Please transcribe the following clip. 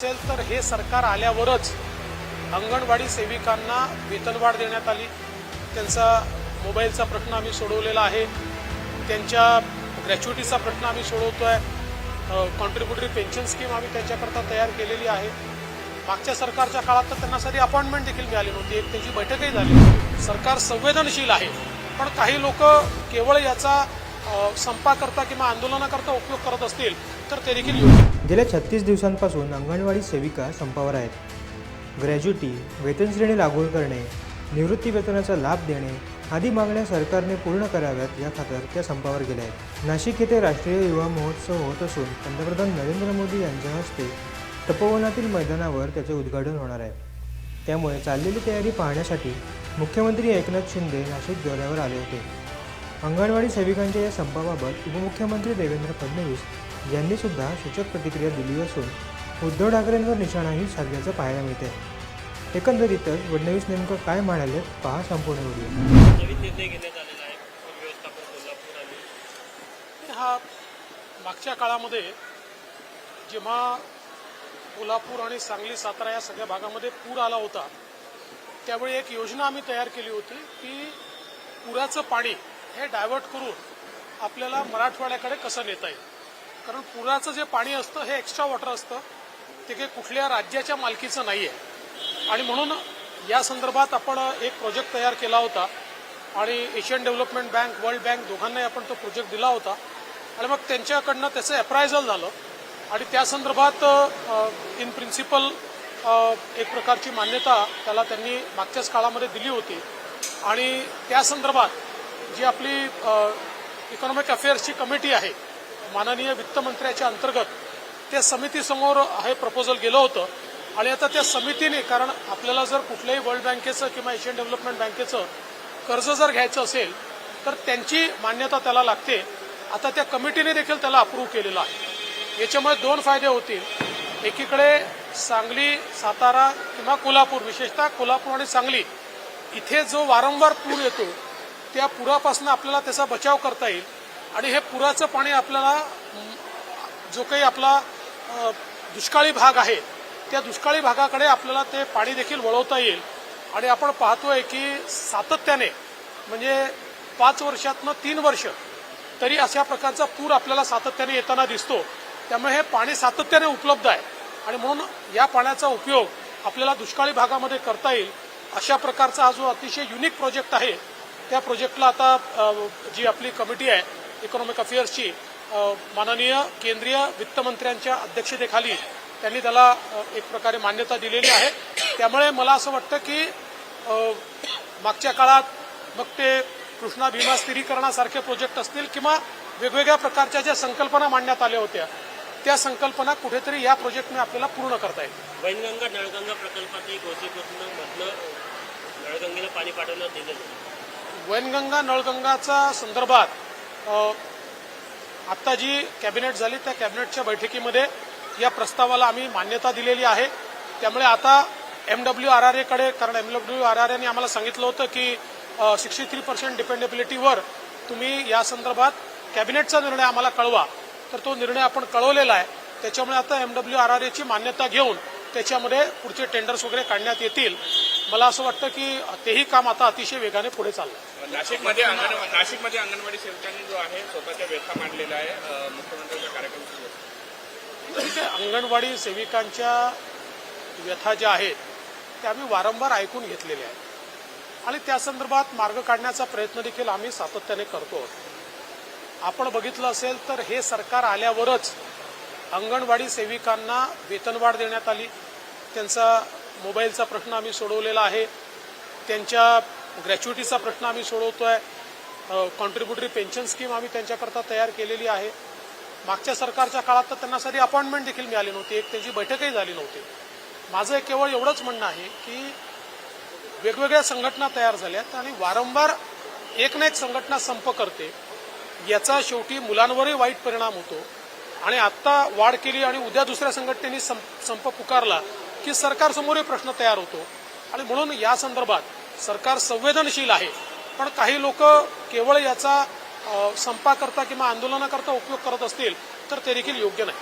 असेल तर हे सरकार आल्यावरच अंगणवाडी सेविकांना वेतनवाढ देण्यात आली. त्यांचा मोबाईलचा प्रश्न आम्ही सोडवलेला आहे. त्यांच्या ग्रॅच्युटीचा प्रश्न आम्ही सोडवतो आहे कॉन्ट्रीब्युटरी पेन्शन स्कीम आम्ही त्यांच्याकरता तयार केलेली आहे. मागच्या सरकारच्या काळात तर त्यांना साधी अपॉइंटमेंट देखील मिळाली नव्हती. एक त्यांची बैठकही झाली सरकार संवेदनशील आहे. पण काही लोक केवळ याचा संपा संपाकरता किंवा आंदोलनाकरता उपयोग करत असतील ते देखील गेल्या छत्तीस दिवसांपासून अंगणवाडी सेविका संपावर आहेत. ग्रॅज्युटी वेतनश्रेणी लागू करणे निवृत्ती वेतनाचा लाभ देणे आदी मागण्या सरकारने पूर्ण कराव्यात या खातर त्या संपावर गेल्या आहेत. नाशिक येथे राष्ट्रीय युवा महोत्सव होत असून पंतप्रधान नरेंद्र मोदी यांच्या हस्ते तपोवनातील मैदानावर त्याचे उद्घाटन होणार आहे. त्यामुळे चाललेली तयारी पाहण्यासाठी मुख्यमंत्री एकनाथ शिंदे नाशिक दौऱ्यावर आले होते. अंगणवाडी सेविकांच्या या संपाबाबत उपमुख्यमंत्री देवेंद्र फडणवीस यांनी सुद्धा सूचक प्रतिक्रिया दिली असून उद्धव ठाकरेंवर निशाणाही साधल्याचं पाहायला मिळते एकंदरीतच फडणवीस नेमकं काय म्हणाले पहा संपूर्ण व्हिडिओ. नवीन निर्णय घेण्यात आलेला आहे व्यवस्थापन कोल्हापूर आणि हा मागच्या काळामध्ये जेव्हा कोल्हापूर आणि सांगली सातारा या सगळ्या भागामध्ये पूर आला होता त्यावेळी एक योजना आम्ही तयार केली होती की पुराचं पाणी हे डायव्हर्ट करून आपल्याला मराठवाड्याकडे कसं नेता येईल? कारण पुराचं जे पाणी असतं हे एक्स्ट्रा वॉटर असतं. ते काही कुठल्या राज्याच्या मालकीचं नाही आहे आणि म्हणून या संदर्भात आपण एक प्रोजेक्ट तयार केला होता. आणि Asian development bank world bank दोघांनाही आपण तो प्रोजेक्ट दिला होता. आणि मग त्यांच्याकडनं त्याचं अप्रायझल झालं. आणि त्या संदर्भात इन प्रिन्सिपल एक प्रकारची मान्यता त्याला त्यांनी मागच्याच काळामध्ये दिली होती. आणि त्या संदर्भात जी आपली इकॉनॉमिक अफेअर्सची कमिटी आहे माननीय वित्तमंत्र्याच्या अंतर्गत त्या समितीसमोर हे प्रपोजल गेलं होतं. आणि आता त्या समितीने कारण आपल्याला जर कुठल्याही वर्ल्ड बँकेचं किंवा एशियन डेव्हलपमेंट बँकेचं कर्ज जर घ्यायचं असेल तर त्यांची मान्यता त्याला लागते. आता त्या कमिटीने देखील त्याला अप्रूव्ह केलेलं आहे. याच्यामुळे दोन फायदे होतील. एकीकडे सांगली सातारा किंवा कोल्हापूर विशेषतः कोल्हापूर आणि सांगली इथे जो वारंवार पूर येतो त्या पुरापासून आपल्याला त्याचा बचाव करता येईल. आणि हे पुराचं पाणी आपल्याला जो काही आपला दुष्काळी भाग आहे त्या दुष्काळी भागाकडे आपल्याला ते पाणी देखील वळवता येईल. आणि आपण पाहतोय की सातत्याने म्हणजे पाच वर्षातनं तीन वर्ष तरी अशा प्रकारचा पूर आपल्याला सातत्याने येताना दिसतो. त्यामुळे हे पाणी सातत्याने उपलब्ध आहे. आणि म्हणून या पाण्याचा उपयोग आपल्याला दुष्काळी भागामध्ये करता येईल. अशा प्रकारचा हा जो अतिशय युनिक प्रोजेक्ट आहे त्या प्रोजेक्टला आता जी आपली कमिटी आहे इकॉनॉमिक अफेअर्सची माननीय केंद्रीय वित्तमंत्र्यांच्या अध्यक्षतेखाली त्यांनी त्याला एक प्रकारे मान्यता दिलेली आहे. त्यामुळे मला असं वाटतं की मागच्या काळात मग ते कृष्णा भीमा स्थिरीकरणासारखे प्रोजेक्ट असतील किंवा वेगवेगळ्या प्रकारच्या ज्या संकल्पना मांडण्यात आल्या होत्या त्या संकल्पना कुठेतरी या प्रोजेक्टने आपल्याला पूर्ण करता येईल वैनगंगा नळगंगा प्रकल्पातही नळगंगेला पाणी पाठवण्यात दिलं वैनगंगा नळगंगाचा संदर्भात आत्ता जी कॅबिनेट झाली त्या कॅबिनेटच्या बैठकीमध्ये या प्रस्तावाला आम्ही मान्यता दिलेली आहे. त्यामुळे आता एम डब्ल्यू आर आर एकडे कारण एम डब्ल्यू आर आर एने आम्हाला सांगितलं होतं की सिक्स्टी थ्री पर्सेंट डिपेंडेबिलिटीवर तुम्ही या संदर्भात कॅबिनेटचा निर्णय आम्हाला कळवा. तर तो निर्णय आपण कळवलेला आहे. त्याच्यामुळे आता एम डब्ल्यू आर आर एची मान्यता घेऊन त्याच्यामध्ये पुढचे टेंडर्स वगैरे काढण्यात येतील. मला असं वाटतं की तेही काम आता अतिशय वेगाने पुढे चाललं नाशिकमध्ये नाशिकमध्ये अंगणवाडी सेविकांनी जो आहे स्वतःच्या व्यथा मांडलेला आहे अ, मुख्यमंत्र्यांच्या कार्यक्रम अंगणवाडी सेविकांच्या व्यथा ज्या आहेत त्या आम्ही वारंवार ऐकून घेतलेल्या आहेत. आणि त्या संदर्भात मार्ग काढण्याचा प्रयत्न देखील आम्ही सातत्याने करतो आपण बघितलं असेल तर हे सरकार आल्यावरच अंगणवाडी सेविकांना वेतनवाढ देण्यात आली. त्यांचा मोबाईलचा प्रश्न आम्ही सोडवलेला आहे. त्यांच्या ग्रॅच्युटीचा प्रश्न आम्ही सोडवतोय. कॉन्ट्रीब्युटरी पेन्शन स्कीम आम्ही त्यांच्याकरता तयार केलेली आहे. मागच्या सरकारच्या काळात तर त्यांना साधी अपॉइंटमेंट देखील मिळाली नव्हती. एक त्यांची बैठकही झाली नव्हती. माझं केवळ एवढंच म्हणणं आहे की वेगवेगळ्या संघटना तयार झाल्यात आणि वारंवार एक ना एक संघटना संप करते. याचा शेवटी मुलांवरही वाईट परिणाम होतो. आणि आत्ता वाढ केली आणि उद्या दुसऱ्या संघटनेने संप पुकारला की सरकारसमोरही प्रश्न तयार होतो. आणि म्हणून या संदर्भात सरकार संवेदनशील आहे. पण काही लोक केवळ याचा संपाकरता किंवा आंदोलनाकरता उपयोग करत असतील तर ते देखील योग्य नाही.